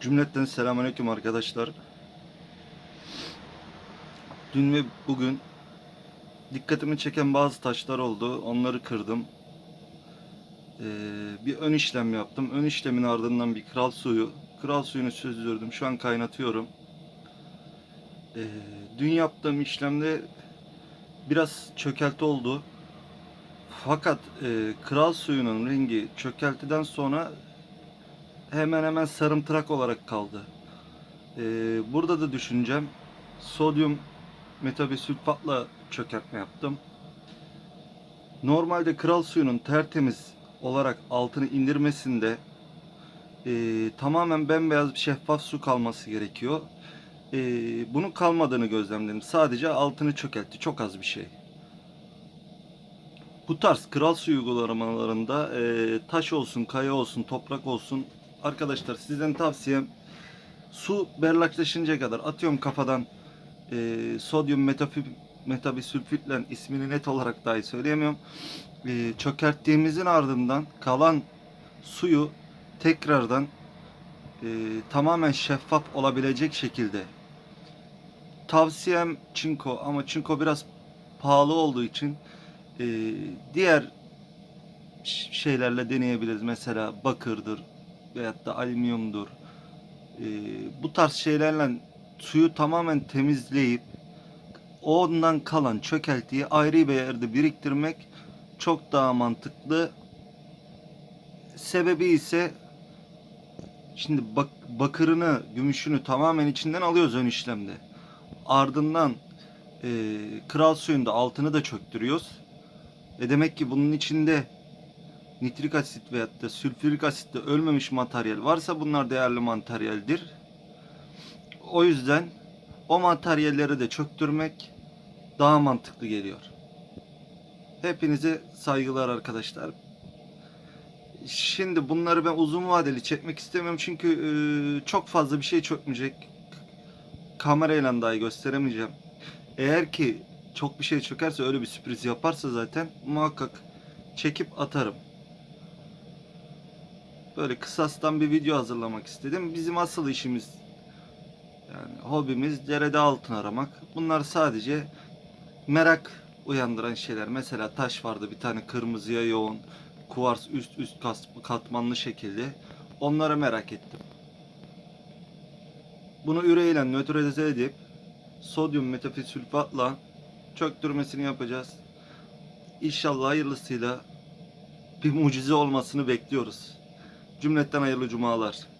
Cümletten selamünaleyküm arkadaşlar. Dün ve bugün dikkatimi çeken bazı taşlar oldu. Onları kırdım. Ee, bir ön işlem yaptım. Ön işlemin ardından bir kral suyu. Kral suyunu süzdürdüm. Şu an kaynatıyorum. Ee, dün yaptığım işlemde biraz çökelti oldu. Fakat e, kral suyunun rengi çökeltiden sonra hemen hemen sarımtırak olarak kaldı. Ee, burada da düşüncem sodyum metabisülfatla çökertme yaptım. Normalde kral suyunun tertemiz olarak altını indirmesinde e, tamamen bembeyaz bir şeffaf su kalması gerekiyor. E, bunun kalmadığını gözlemledim. Sadece altını çökeltti. Çok az bir şey. Bu tarz kral suyu uygulamalarında e, taş olsun, kaya olsun, toprak olsun arkadaşlar sizden tavsiyem su berraklaşıncaya kadar atıyorum kafadan e, sodyum metafi, metabisülfitle ismini net olarak dahi söyleyemiyorum. E, çökerttiğimizin ardından kalan suyu tekrardan e, tamamen şeffaf olabilecek şekilde tavsiyem çinko ama çinko biraz pahalı olduğu için e, diğer şeylerle deneyebiliriz. Mesela bakırdır veyahut da alüminyumdur. E, bu tarz şeylerle suyu tamamen temizleyip ondan kalan çökeltiyi ayrı bir yerde biriktirmek çok daha mantıklı. Sebebi ise şimdi bak, bakırını, gümüşünü tamamen içinden alıyoruz ön işlemde. Ardından e, kral suyunda altını da çöktürüyoruz. E demek ki bunun içinde nitrik asit veyahut da sülfürik asitle ölmemiş materyal varsa bunlar değerli materyaldir. O yüzden o materyalleri de çöktürmek daha mantıklı geliyor. Hepinize saygılar arkadaşlar. Şimdi bunları ben uzun vadeli çekmek istemiyorum çünkü e, çok fazla bir şey çökmeyecek. Kamerayla dahi gösteremeyeceğim. Eğer ki çok bir şey çökerse öyle bir sürpriz yaparsa zaten muhakkak çekip atarım. Böyle kısastan bir video hazırlamak istedim. Bizim asıl işimiz yani hobimiz derede altın aramak. Bunlar sadece merak uyandıran şeyler. Mesela taş vardı bir tane kırmızıya yoğun kuvars üst üst katmanlı şekilde. Onları merak ettim. Bunu üreyle nötralize edip sodyum metafisülfatla çöktürmesini yapacağız. İnşallah hayırlısıyla bir mucize olmasını bekliyoruz. Cümletten hayırlı cumalar.